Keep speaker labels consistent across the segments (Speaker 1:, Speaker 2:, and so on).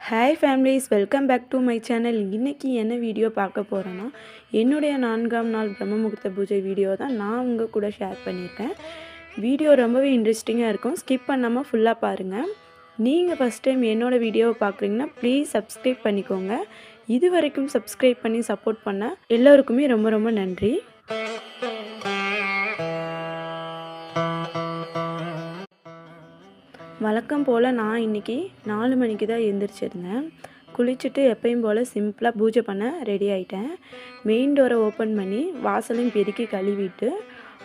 Speaker 1: Hi families welcome back to my channel இன்றைக்கி என்ன video பார்க்க போகிறேன்னா என்னுடைய நான்காம் நாள் பிரம்ம முகூர்த்த பூஜை வீடியோ தான் நான் உங்கள் கூட ஷேர் பண்ணியிருக்கேன். வீடியோ ரொம்பவே இன்ட்ரெஸ்டிங்காக இருக்கும். ஸ்கிப் பண்ணாமல் ஃபுல்லாக பாருங்கள் நீங்கள் ஃபஸ்ட் டைம் என்னோடய வீடியோவை பார்க்குறீங்கன்னா ப்ளீஸ் சப்ஸ்கிரைப் பண்ணிக்கோங்க. இது வரைக்கும் சப்ஸ்கிரைப் பண்ணி சப்போர்ட் பண்ண எல்லோருக்குமே ரொம்ப ரொம்ப நன்றி. வழக்கம் போல் நான் இன்றைக்கி நாலு மணிக்கு தான் எழுந்திரிச்சிருந்தேன். குளிச்சுட்டு எப்பயும் போல் சிம்பிளாக பூஜை பண்ண ரெடி ஆகிட்டேன் மெயின் டோரை ஓப்பன் பண்ணி வாசலையும் பெருக்கி கழுவிட்டு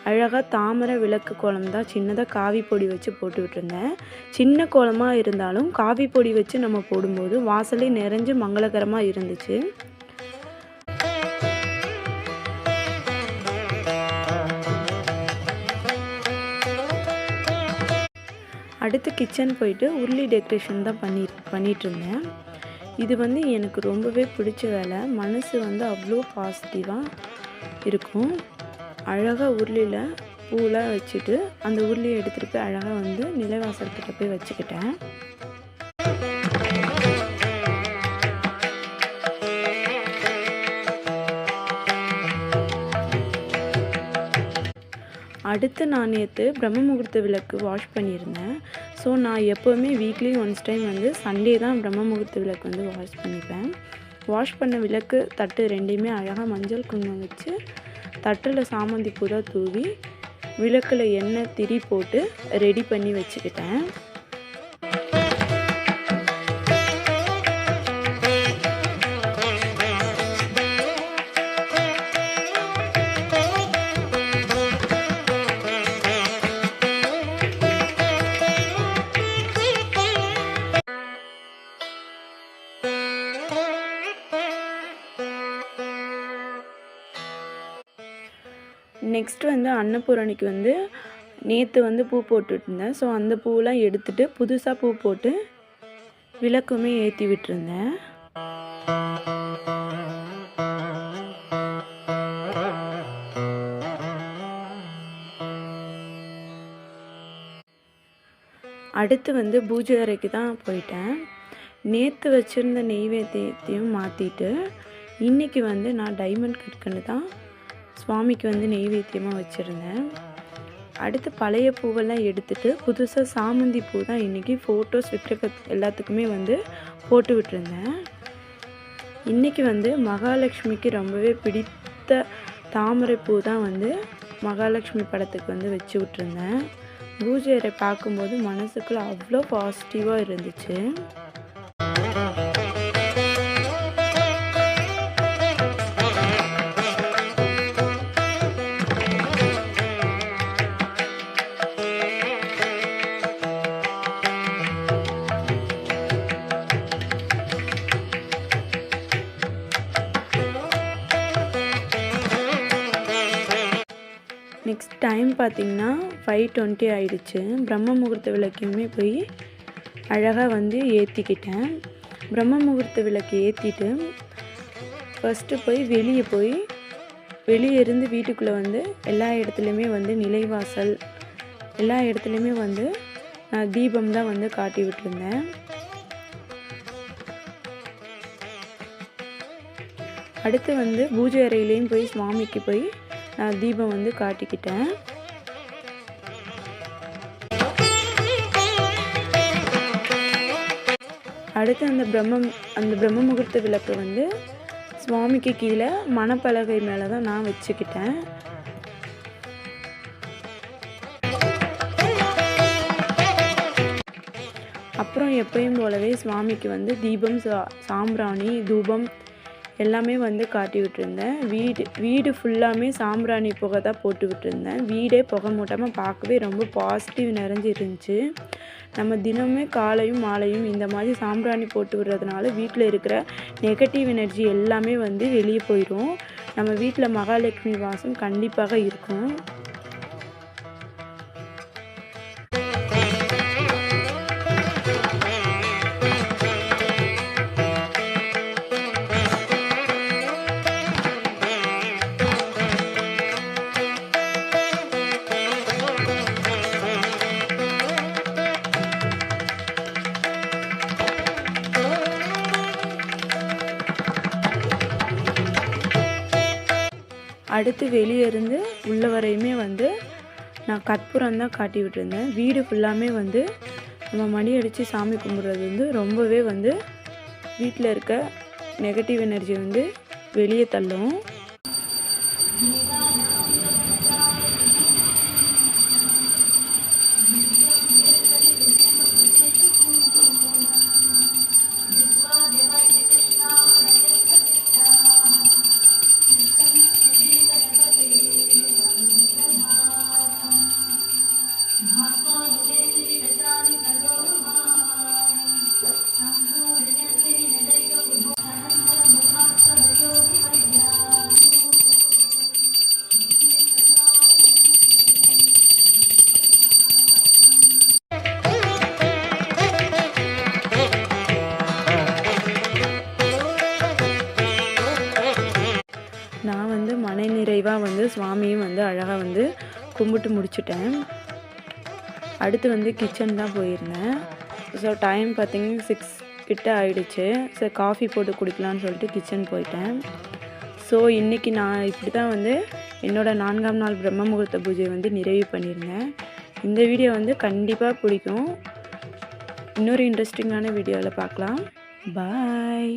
Speaker 1: அழகாக தாமரை விளக்கு கோலம் தான் சின்னதாக காவி பொடி வச்சு போட்டுக்கிட்டு இருந்தேன் சின்ன கோலமாக இருந்தாலும் காவி பொடி வச்சு நம்ம போடும்போது வாசலே நிறைஞ்சு மங்களகரமாக இருந்துச்சு. அடுத்து கிச்சன் போயிட்டு உருளி டெக்கரேஷன் தான் பண்ணி பண்ணிகிட்ருந்தேன் இது வந்து எனக்கு ரொம்பவே பிடிச்ச வேலை. மனசு வந்து அவ்வளோ பாசிட்டிவாக இருக்கும். அழகாக உருளியில் பூலாம் வச்சுட்டு அந்த உருளியை எடுத்துகிட்டு போய் அழகாக வந்து நிலைவாசல்கிட்ட போய் வச்சுக்கிட்டேன். அடுத்து நான் நேற்று பிரம்ம முகூர்த்த விளக்கு வாஷ் பண்ணியிருந்தேன். ஸோ நான் எப்போவுமே வீக்லி ஒன்ஸ் டைம் வந்து சண்டே தான் பிரம்ம முகூர்த்த விளக்கு வந்து வாஷ் பண்ணிப்பேன். வாஷ் பண்ண விளக்கு தட்டு ரெண்டையுமே அழகாக மஞ்சள் குங்குமம் வச்சு தட்டில் சாமந்தி பூ தூவி விளக்கில் எண்ணெய் திரி போட்டு ரெடி பண்ணி வச்சுக்கிட்டேன். நெக்ஸ்ட் வந்து அன்னபூரணிக்கு வந்து நேற்று வந்து பூ போட்டுட்ருந்தேன். ஸோ அந்த பூவெலாம் எடுத்துகிட்டு புதுசாக பூ போட்டு விளக்குமே ஏற்றி விட்டுருந்தேன் அடுத்து வந்து பூஜை அறைக்கு தான் போயிட்டேன். நேற்று வச்சுருந்த நெய்வேத்தியத்தையும் மாற்றிட்டு இன்றைக்கி வந்து நான் டைமண்ட் கற்கண்டு தான் சுவாமிக்கு வந்து நெய்வேத்தியமாக வச்சுருந்தேன். அடுத்து பழைய பூவெல்லாம் எடுத்துகிட்டு புதுசாக சாமந்தி பூ தான் இன்றைக்கி ஃபோட்டோஸ் விக்கிரக எல்லாத்துக்குமே வந்து போட்டு விட்டுருந்தேன். இன்றைக்கி வந்து மகாலட்சுமிக்கு ரொம்பவே பிடித்த தாமரை பூ தான் வந்து மகாலட்சுமி படத்துக்கு வந்து வச்சு விட்டுருந்தேன். பூஜை அறை பார்க்கும்போது மனசுக்குள்ளே அவ்வளோ பாசிட்டிவாக இருந்துச்சு. நெக்ஸ்ட் டைம் பார்த்திங்கன்னா ஃபைவ் டுவெண்ட்டி ஆகிடுச்சு பிரம்ம முகூர்த்த விளக்கையுமே போய் அழகாக வந்து ஏற்றிக்கிட்டேன் பிரம்ம முகூர்த்த விளக்கு ஏற்றிட்டு ஃபஸ்ட்டு போய் வெளியே போய் வெளியே இருந்து வீட்டுக்குள்ளே வந்து எல்லா இடத்துலையுமே வந்து நிலைவாசல் எல்லா இடத்துலையுமே வந்து நான் தீபம் தான் வந்து காட்டி விட்டுருந்தேன். அடுத்து வந்து பூஜை அறையிலையும் போய் சுவாமிக்கு போய் நான் தீபம் வந்து காட்டிக்கிட்டேன். அடுத்து அந்த பிரம்ம அந்த பிரம்ம முகூர்த்த விளக்கு வந்து சுவாமிக்கு கீழே மணப்பலகை மேலே தான் நான் வச்சுக்கிட்டேன். அப்புறம் எப்பயும் போலவே சுவாமிக்கு வந்து தீபம் சா சாம்பிராணி தூபம் எல்லாமே வந்து காட்டி விட்டுருந்தேன். வீடு வீடு ஃபுல்லாமே சாம்பிராணி புகை தான் போட்டு விட்டுருந்தேன். வீடே புகை மூட்டாமல் பார்க்கவே ரொம்ப பாசிட்டிவ் நிறைஞ்சு இருந்துச்சு நம்ம தினமுமே காலையும் மாலையும் இந்த மாதிரி சாம்பிராணி போட்டு விடுறதுனால வீட்டில் இருக்கிற நெகட்டிவ் எனர்ஜி எல்லாமே வந்து வெளியே போயிடும் நம்ம வீட்டில் மகாலட்சுமி வாசம் கண்டிப்பாக இருக்கும். அடுத்து வெளியே இருந்து உள்ளே வரையுமே வந்து நான் கற்பூரம் தான் காட்டி விட்டுருந்தேன். வீடு ஃபுல்லாமே வந்து நம்ம மணி அடித்து சாமி கும்பிட்றது வந்து ரொம்பவே வந்து வீட்டில் இருக்க நெகட்டிவ் எனர்ஜி வந்து வெளியே தள்ளும். நான் வந்து மன நிறைவாக வந்து சுவாமியும் வந்து அழகாக வந்து கும்பிட்டு முடிச்சுட்டேன். அடுத்து வந்து கிச்சன் தான் போயிருந்தேன். ஸோ டைம் பார்த்திங்கன்னா சிக்ஸ் கிட்ட ஆயிடுச்சு. ஸோ காஃபி போட்டு குடிக்கலான்னு சொல்லிட்டு கிச்சன் போயிட்டேன். ஸோ இன்றைக்கி நான் இப்படி தான் வந்து என்னோடய நான்காம் நாள் பிரம்ம முகூர்த்த பூஜை வந்து நிறைவு பண்ணியிருந்தேன். இந்த வீடியோ வந்து கண்டிப்பாக பிடிக்கும். இன்னொரு இன்ட்ரெஸ்டிங்கான வீடியோவில் பார்க்கலாம். பாய்